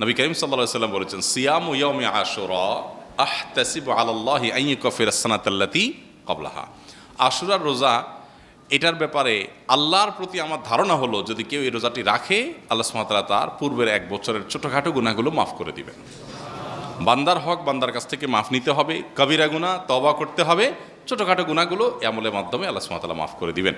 নবী করিম সাল্লাহ সাল্লাম বলেছেন সিয়াম ইয়ামি আহ তাসিব আল্লাহ আইন কফির সানাতাল্লাতি কবলাহা আশুরার রোজা এটার ব্যাপারে আল্লাহর প্রতি আমার ধারণা হলো, যদি কেউ এই রোজাটি রাখে, আল্লাহ সুমাতালা তার পূর্বের এক বছরের ছোটোখাটো গুণাগুলো মাফ করে দিবেন। বান্দার হক বান্দার কাছ থেকে মাফ নিতে হবে, কবিরা গুণা তবা করতে হবে, ছোটোখাটো গুণাগুলো আমলের মাধ্যমে আল্লাহ সুমাতালা মাফ করে দিবেন।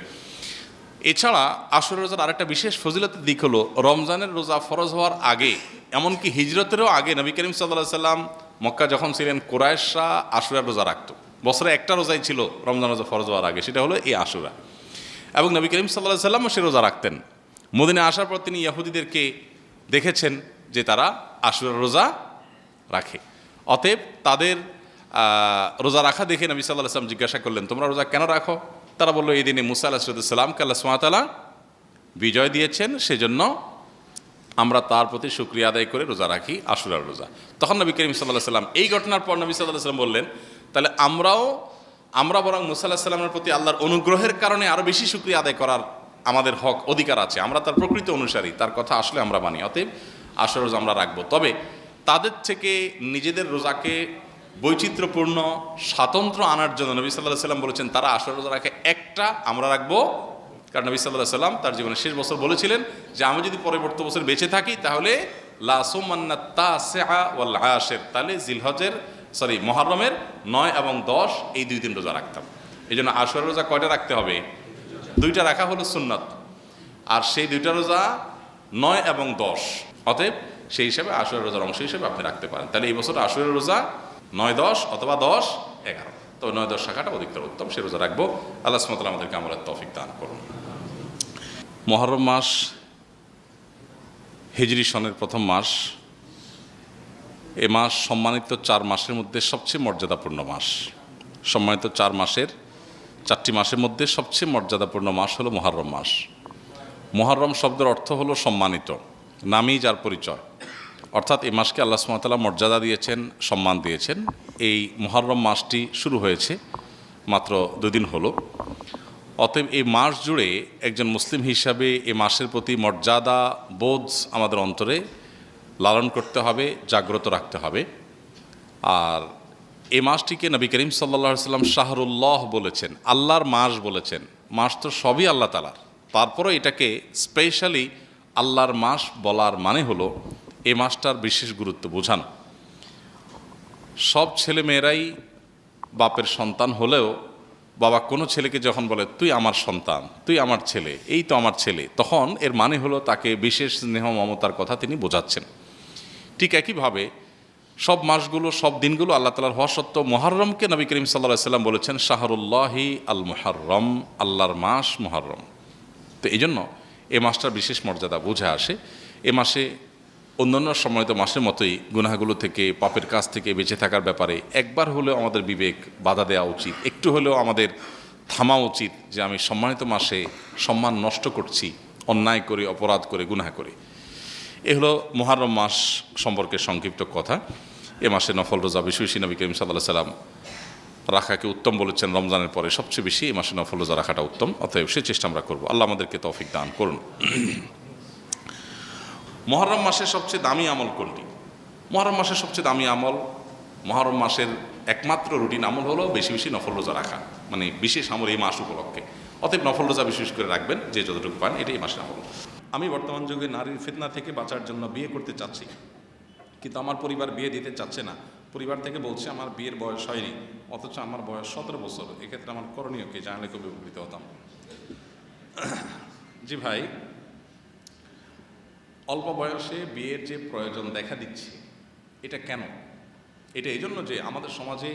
এছাড়া আসর রোজার আরেকটা বিশেষ ফজিলতের দিক হলো, রমজানের রোজা ফরজ হওয়ার আগে, এমনকি হিজরতেরও আগে নবী করিম সাল্লাহ সাল্লাম মক্কা যখন ছিলেন কোরআশা আশুরার রোজা রাখত। বছরে একটা রোজাই ছিল রমজান রোজা ফরজ হওয়ার আগে, সেটা হলো এই আশুরা এবং নবী করিম সাল্লাহ সাল্লামও সে রোজা রাখতেন। মদিনে আসার পর তিনি ইয়াহুদিদেরকে দেখেছেন যে তারা আশুরার রোজা রাখে। অতএব তাদের রোজা রাখা দেখে নবী সাল্লাহ সাল্লাম জিজ্ঞাসা করলেন, তোমরা রোজা কেন রাখো? তারা বলল, এই দিনে মুসা আলাহিসাল্লামকে আল্লাহ সুমাতালা বিজয় দিয়েছেন, সেজন্য আমরা তার প্রতি শুক্রিয়া আদায় করে রোজা রাখি, আশুরার রোজা। তখন নবী করিম সাল্লাহ সাল্লাম এই ঘটনার পর নবী সাল্লাহ সাল্লাম বললেন, তাহলে আমরাও, আমরা বরং মুসা আল্লাহ সাল্লামের প্রতি আল্লাহর অনুগ্রহের কারণে আরও বেশি শুক্রিয়া আদায় করার আমাদের হক, অধিকার আছে। আমরা তার প্রকৃত অনুসারী, তার কথা আসলে আমরা মানি, অতএব আশুর রোজা আমরা রাখব। তবে তাদের থেকে নিজেদের রোজাকে বৈচিত্র্যপূর্ণ স্বাতন্ত্র্য আনার জন্য নবী সাল্লাহ সাল্লাম বলেছেন, তারা আশুর রোজা রাখে একটা, আমরা রাখব। কারণ নবী সাল্লাহ সাল্লাম তার জীবনের শেষ বছর বলেছিলেন যে, আমি যদি পরবর্তী বছর বেঁচে থাকি, তাহলে লাসের তাহলে জিলহজের সরি, মহরমের নয় এবং দশ এই দুই দিন রোজা রাখতাম। এই জন্য আশুর রোজা কয়টা রাখতে হবে? দুইটা রাখা হলো সুন্নত। আর সেই দুইটা রোজা নয় এবং দশ। অতএব সেই হিসাবে আশুরের রোজার অংশ হিসেবে আপনি রাখতে পারেন। তাহলে এই বছর আশুরের রোজা নয় দশ অথবা দশ এগারো। তো নয় দশ শাখাটা অধিকতর উত্তম, সে রোজা রাখব। আল্লাহ সুমতাল আমাদেরকে আমলের তৌফিক দান করুন। মহরম মাস হিজরি সনের প্রথম মাস। এ মাস সম্মানিত চার মাসের মধ্যে সবচেয়ে মর্যাদাপূর্ণ মাস। সম্মানিত চার মাসের, চারটি মাসের মধ্যে সবচেয়ে মর্যাদাপূর্ণ মাস হলো মহরম মাস। মহরম শব্দের অর্থ হলো সম্মানিত নামই যার পরিচয়। অর্থাৎ এই মাসকে আল্লাহ সুমতাল্লাহ মর্যাদা দিয়েছেন, সম্মান দিয়েছেন। এই মহরম মাসটি শুরু হয়েছে মাত্র দুদিন হলো। অতএব এই মাস জুড়ে একজন মুসলিম হিসাবে এই মাসের প্রতি মর্যাদা বোধ আমাদের অন্তরে লালন করতে হবে, জাগ্রত রাখতে হবে। আর এই মাসটিকে নবী করিম সাল্লা সাল্লাম শাহরুল্লাহ বলেছেন, আল্লাহর মাস বলেছেন। মাস তো সবই আল্লাহ তালার তারপরও এটাকে স্পেশালি আল্লাহর মাস বলার মানে হলো এই মাসটার বিশেষ গুরুত্ব বোঝানো। সব ছেলে মেয়েরাই বাপের সন্তান হলেও বাবা কোনো ছেলেকে যখন বলে, তুই আমার সন্তান, তুই আমার ছেলে, এই তো আমার ছেলে, তখন এর মানে হলো তাকে বিশেষ স্নেহ মমতার কথা তিনি বোঝাচ্ছেন। ঠিক একইভাবে সব মাসগুলো, সব দিনগুলো আল্লাহ তালার হওয়া সত্ত্বেও মহরমকে নবী করিম সাল্লাহ সাল্লাম বলেছেন, শাহরুল্লাহি আল মুহাররম, আল্লাহর মাস মহরম তো এই জন্য এ মাসটার বিশেষ মর্যাদা বুঝে আসে। এ মাসে অন্যান্য সময় তো মাসের মতোই গুনাহগুলো থেকে, পাপের কাছ থেকে বেঁচে থাকার ব্যাপারে একবার হলেও আমাদের বিবেক বাধা দেওয়া উচিত। একটু হলেও আমাদের থামা উচিত যে আমি সম্মানিত মাসে সম্মান নষ্ট করছি, অন্যায় করে, অপরাধ করে, গুনাহ করে। এ হলো মহারম মাস সম্পর্কে সংক্ষিপ্ত কথা। এ মাসে নফল রোজা বেশি বেশি নবী করিম সাল্লাহ সাল্লাম রাখাকে উত্তম বলেছেন, রমজানের পরে সবচেয়ে বেশি এই মাসে নফল রোজা রাখাটা উত্তম, অতএব সে চেষ্টা আমরা করব। আল্লাহ আমাদেরকে তৌফিক দান করুন। মহরম মাসের সবচেয়ে দামি আমল কোনটি? মহরম মাসের সবচেয়ে দামি আমল, মহরম মাসের একমাত্র রুটিন আমল হলো বেশি বেশি নফল রোজা রাখা মানে বিশেষ আমল এই মাস উপলক্ষে। অতএব নফল রোজা বিশেষ করে রাখবেন যে যতটুকু পান, এটাই মাসের আমল। আমি বর্তমান যুগে নারীর ফিতনা থেকে বাঁচার জন্য বিয়ে করতে চাচ্ছি, কিন্তু আমার পরিবার বিয়ে দিতে চাচ্ছে না। পরিবার থেকে বলছে, আমার বিয়ের বয়স হয়নি, অথচ আমার বয়স সতেরো বছর, এক্ষেত্রে আমার করণীয় কি? জানলে খুব উপকৃত হতাম। জি ভাই অল্প বয়সে বিয়ের যে প্রয়োজন দেখা দিচ্ছে, এটা কেন? এটা এই জন্য যে আমাদের সমাজে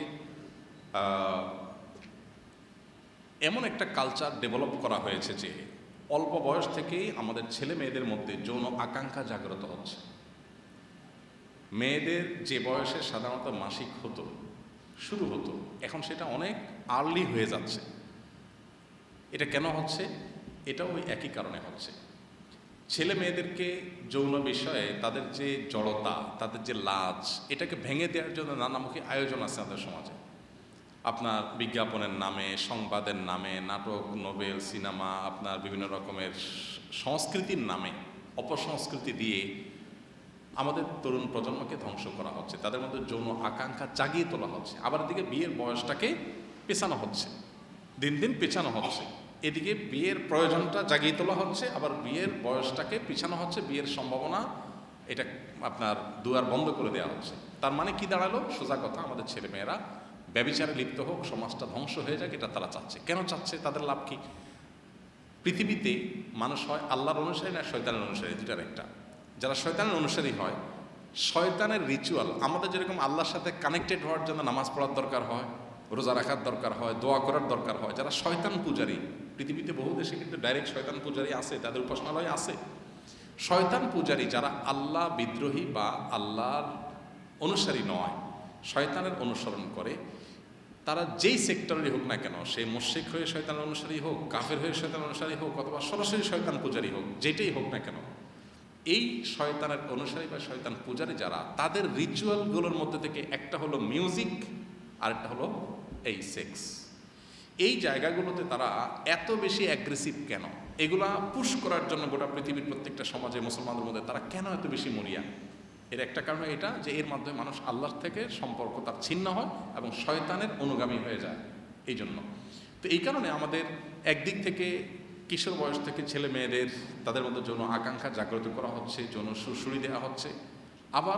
এমন একটা কালচার ডেভেলপ করা হয়েছে যে অল্প বয়স থেকেই আমাদের ছেলে মেয়েদের মধ্যে যৌন আকাঙ্ক্ষা জাগ্রত হচ্ছে। মেয়েদের যে বয়সে সাধারণত মাসিক হতো, শুরু হতো, এখন সেটা অনেক আর্লি হয়ে যাচ্ছে। এটা কেন হচ্ছে? এটাও ওই একই কারণে হচ্ছে। ছেলে মেয়েদেরকে যৌন বিষয়ে তাদের যে জড়তা, তাদের যে লাজ, এটাকে ভেঙে দেওয়ার জন্য নানামুখী আয়োজন আছে আমাদের সমাজে। আপনার বিজ্ঞাপনের নামে, সংবাদের নামে, নাটক, নোবেল, সিনেমা, আপনার বিভিন্ন রকমের সংস্কৃতির নামে, অপসংস্কৃতি দিয়ে আমাদের তরুণ প্রজন্মকে ধ্বংস করা হচ্ছে। তাদের মধ্যে যৌন আকাঙ্ক্ষা জাগিয়ে তোলা হচ্ছে। আবার এদিকে বিয়ের বয়সটাকে পেছানো হচ্ছে। দিন দিন পেছানো হচ্ছে। এদিকে বিয়ের প্রয়োজনটা জাগিয়ে তোলা হচ্ছে, আবার বিয়ের বয়সটাকে পিছানো হচ্ছে, বিয়ের সম্ভাবনা এটা আপনার দুয়ার বন্ধ করে দেওয়া হচ্ছে। তার মানে কি দাঁড়াল? সোজা কথা, আমাদের ছেলেমেয়েরা ব্যবিচারে লিপ্ত হোক, সমাজটা ধ্বংস হয়ে যাক, এটা তারা চাচ্ছে। কেন চাচ্ছে? তাদের লাভ কি? পৃথিবীতে মানুষ হয় আল্লাহর অনুসারী না শয়তানের অনুসারী? দুটার একটা। যারা শয়তানের অনুসারী হয়, শয়তানের রিচুয়াল আমাদের যেরকম আল্লাহর সাথে কানেক্টেড হওয়ার জন্য নামাজ পড়ার দরকার হয় রোজা রাখার দরকার হয়, দোয়া করার দরকার হয়। যারা শয়তান পূজারী, পৃথিবীতে বহু দেশে কিন্তু ডাইরেক্ট শয়তান পূজারী আছে, তাদের উপাসনালয় আছে। শয়তান পূজারী যারা আল্লাহ বিদ্রোহী বা আল্লাহর অনুসারী নয়, শয়তানের অনুসরণ করে, তারা যেই সেক্টরেরই হোক না কেন, সে মুশ্রিক হয়ে শয়তান অনুসারী হোক, কাফের হয়ে শয়তান অনুসারী হোক, অথবা সরাসরি শয়তান পূজারী হোক, যেটাই হোক না কেন, এই শয়তানের অনুসারী বা শয়তান পূজারী যারা, তাদের রিচুয়ালগুলোর মধ্যে থেকে একটা হলো মিউজিক আরেকটা হলো এই সেক্স এই জায়গাগুলোতে তারা এত বেশি অ্যাগ্রেসিভ কেন? এগুলা পুশ করার জন্য গোটা পৃথিবীর প্রত্যেকটা সমাজে মুসলমানদের মধ্যে তারা কেন এত বেশি মরিয়া? এর একটা কারণ এটা যে এর মাধ্যমে মানুষ আল্লাহর থেকে সম্পর্ক তার ছিন্ন হয় এবং শয়তানের অনুগামী হয়ে যায় এই জন্য তো এই কারণে আমাদের একদিক থেকে কিশোর বয়স থেকে ছেলে মেয়েদের তাদের মধ্যে যৌন আকাঙ্ক্ষা জাগ্রত করা হচ্ছে, যৌন সুশুরি দেওয়া হচ্ছে। আবার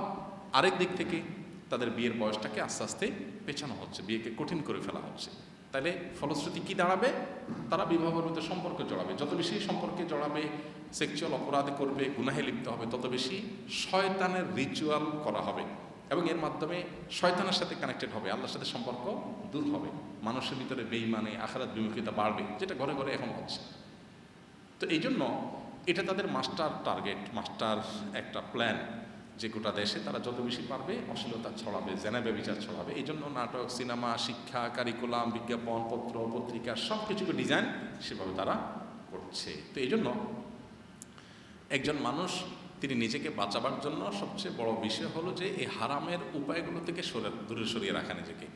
আরেক দিক থেকে তাদের বিয়ের বয়সটাকে আস্তে আস্তে পেছানো হচ্ছে, বিয়েকে কঠিন করে ফেলা হচ্ছে। তাহলে ফলশ্রুতি কি দাঁড়াবে? তারা বিবাহবর্মিত সম্পর্কে জড়াবে। যত বেশি সম্পর্কে জড়াবে সেক্সুয়াল অপরাধ করবে, গুনাহে লিপ্ত হবে, তত বেশি শয়তানের রিচুয়াল করা হবে। এবং এর মাধ্যমে শয়তানের সাথে কানেক্টেড হবে, আল্লাহর সাথে সম্পর্ক দূর হবে। মানুষের ভিতরে বেইমানে আখারাত বিমুখিতা বাড়বে, যেটা ঘরে ঘরে এখন হচ্ছে। তো এই জন্য এটা তাদের মাস্টার টার্গেট মাস্টার একটা প্ল্যান যে গোটা দেশে তারা যত বেশি পারবে অশ্লীলতা ছড়াবে, জেনাবে বিচার ছড়াবে। এই জন্য নাটক, সিনেমা, শিক্ষা কারিকুলাম বিজ্ঞাপন, পত্র, পত্রিকা সব কিছুকে ডিজাইন সেভাবে তারা করছে। তো এই জন্য একজন মানুষ, তিনি নিজেকে বাঁচাবার জন্য সবচেয়ে বড় বিষয় হলো যে এই হারামের উপায়গুলো থেকে সরে, দূরে সরিয়ে রাখা নিজেকে।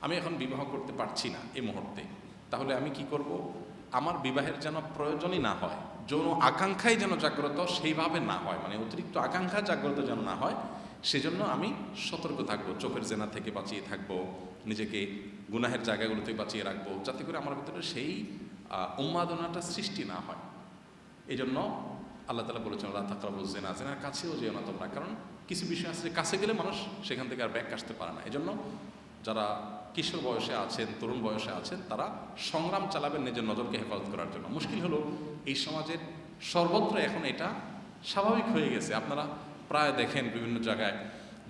আমি এখন বিবাহ করতে পারছি না এই মুহূর্তে। তাহলে আমি কি করব? আমার বিবাহের যেন প্রয়োজনই না হয় যৌন আকাঙ্ক্ষাই যেন জাগ্রত, সেইভাবে না হয়। মানে অতিরিক্ত আকাঙ্ক্ষা জাগ্রত যেন না হয়, সেজন্য আমি সতর্ক থাকব, চোখের জেনা থেকে বাঁচিয়ে থাকব, নিজেকে গুনাহের জায়গাগুলো থেকে বাঁচিয়ে রাখব, যাতে করে আমার ভিতরে সেই উন্মাদনাটা সৃষ্টি না হয়। এই জন্য আল্লাহ তালা বলেছেন আল্লাহ তাকরাবু জেনা জেনার কাছেও যেও না তোমরা। কারণ কিছু বিষয় আছে কাছে গেলে মানুষ সেখান থেকে আর ব্যাক আসতে পারে না। এই জন্য যারা কিশোর বয়সে আছেন, তরুণ বয়সে আছেন, তারা সংগ্রাম চালাবেন নিজের নজরকে হেফাজত করার জন্য। মুশকিল হলো এই সমাজের সর্বত্র এখন এটা স্বাভাবিক হয়ে গেছে। আপনারা প্রায় দেখেন বিভিন্ন জায়গায়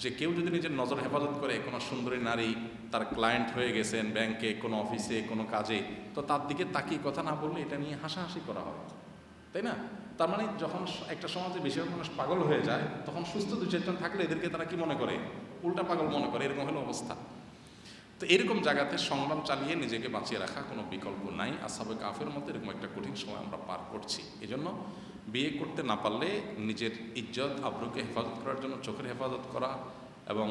যে কেউ যদি নিজের নজর হেফাজত করে কোনো সুন্দরী নারী তার ক্লায়েন্ট হয়ে গেছেন ব্যাংকে কোনো অফিসে কোনো কাজে, তো তার দিকে তাকিয়ে কথা না বললে এটা নিয়ে হাসাহাসি করা হয়। তাই না? তার মানে যখন একটা সমাজে বেশিরভাগ মানুষ পাগল হয়ে যায়, তখন সুস্থ দু চারজন থাকলে এদেরকে তারা কি মনে করে? উল্টা পাগল মনে করে, এরকম হলো অবস্থা। তো এরকম জায়গাতে সংগ্রাম চালিয়ে নিজেকে বাঁচিয়ে রাখা কোনো বিকল্প নাই। আসাবে কাফের মতো এরকম একটা কঠিন সময় আমরা পার করছি। এজন্য বিয়ে করতে না পারলে নিজের ইজ্জত, আব্রুকে হেফাজত করার জন্য চোখের হেফাজত করা এবং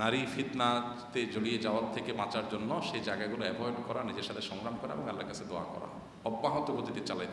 নারী ফিতনাতে জড়িয়ে যাওয়ার থেকে বাঁচার জন্য সেই জায়গাগুলো অ্যাভয়েড করা, নিজের সাথে সংগ্রাম করা এবং আল্লাহর কাছে দোয়া করা। অব্যাহত গতিতে চালাই